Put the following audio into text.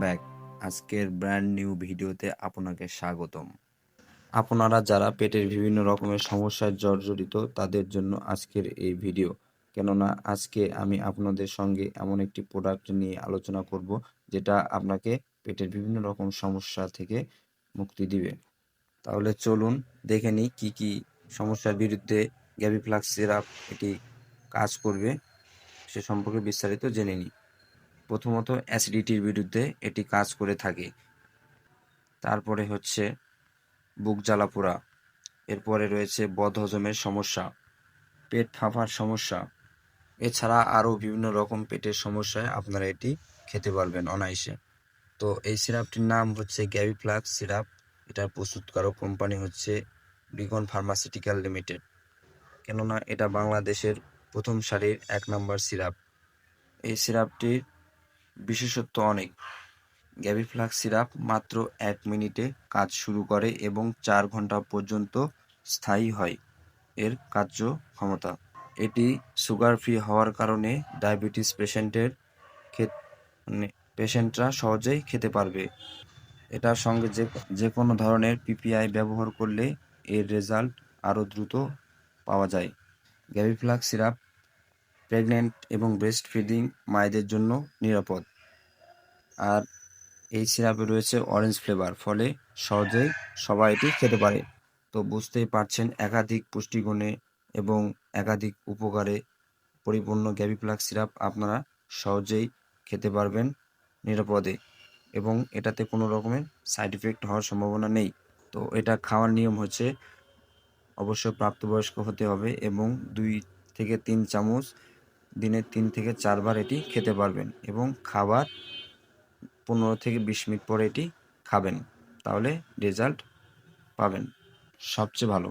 Back আজকের brand new ভিডিওতে আপনাকে স্বাগতম। আপনারা যারা পেটের বিভিন্ন রকমের সমস্যায় জর্জরিত, তাদের জন্য আজকের এই ভিডিও কেননা আজকে আমি আপনাদের সঙ্গে এমন একটি প্রোডাক্ট নিয়ে আলোচনা করব, যেটা আপনাকে পেটের বিভিন্ন রকম সমস্যা থেকে মুক্তি দিবে। তাহলে চলুন দেখে নিই কী কী সমস্যার বিরুদ্ধে গ্যাবিফ্লাক্স সিরাপ এটি কাজ করবে, সে সম্পর্কে বিস্তারিত জেনে নিই। প্রথমত অ্যাসিডিটির বিরুদ্ধে এটি কাজ করে থাকে। তারপরে হচ্ছে বুক জ্বালা পোড়া। এরপরে রয়েছে বদহজমের সমস্যা, পেট ফাঁপার সমস্যা। এছাড়া আরও বিভিন্ন রকম পেটের সমস্যায় আপনারা এটি খেতে পারবেন অনায়াসে। তো এই সিরাপটির নাম হচ্ছে গ্যাবিফ্লাক্স সিরাপ। এটার প্রস্তুতকারক কোম্পানি হচ্ছে বিগন ফার্মাসিউটিক্যাল লিমিটেড। কেননা এটা বাংলাদেশের প্রথম সারির এক নম্বর সিরাপ। এই সিরাপটির বিশেষত্ব অনেক। গ্যাবিফ্লাক্স সিরাপ মাত্র এক মিনিটে কাজ শুরু করে এবং চার ঘণ্টা পর্যন্ত স্থায়ী হয়। এর কার্য ক্ষমতা এটি সুগার ফ্রি হওয়ার কারণে ডায়াবেটিস পেশেন্টের মানে পেশেন্টরা সহজেই খেতে পারবে। এটার সঙ্গে যে যে কোনো ধরনের পিপিআই ব্যবহার করলে এর রেজাল্ট আরও দ্রুত পাওয়া যায়। গ্যাবিফ্লাক্স সিরাপ প্রেগনেন্ট এবং ব্রেস্ট ফিডিং মায়েদের জন্য নিরাপদ। আর এই সিরাপে রয়েছে অরেঞ্জ ফ্লেভার ফলে সহজেই সবাই এটি খেতে পারে। তো বুঝতেই পারছেন, একাধিক পুষ্টিগুণে এবং একাধিক উপকারে পরিপূর্ণ গ্যাবিফ্লাক্স সিরাপ আপনারা সহজেই খেতে পারবেন নিরাপদে এবং এটাতে কোনো রকমের সাইড ইফেক্ট হওয়ার সম্ভাবনা নেই। তো এটা খাওয়ার নিয়ম হচ্ছে, অবশ্যই প্রাপ্তবয়স্ক হতে হবে এবং দুই থেকে তিন চামচ দিনে তিন থেকে চারবার এটি খেতে পারবেন এবং খাবার পনেরো থেকে বিশ মিনিট পরে এটি খাবেন। তাহলে রেজাল্ট পাবেন। সবচেয়ে ভালো।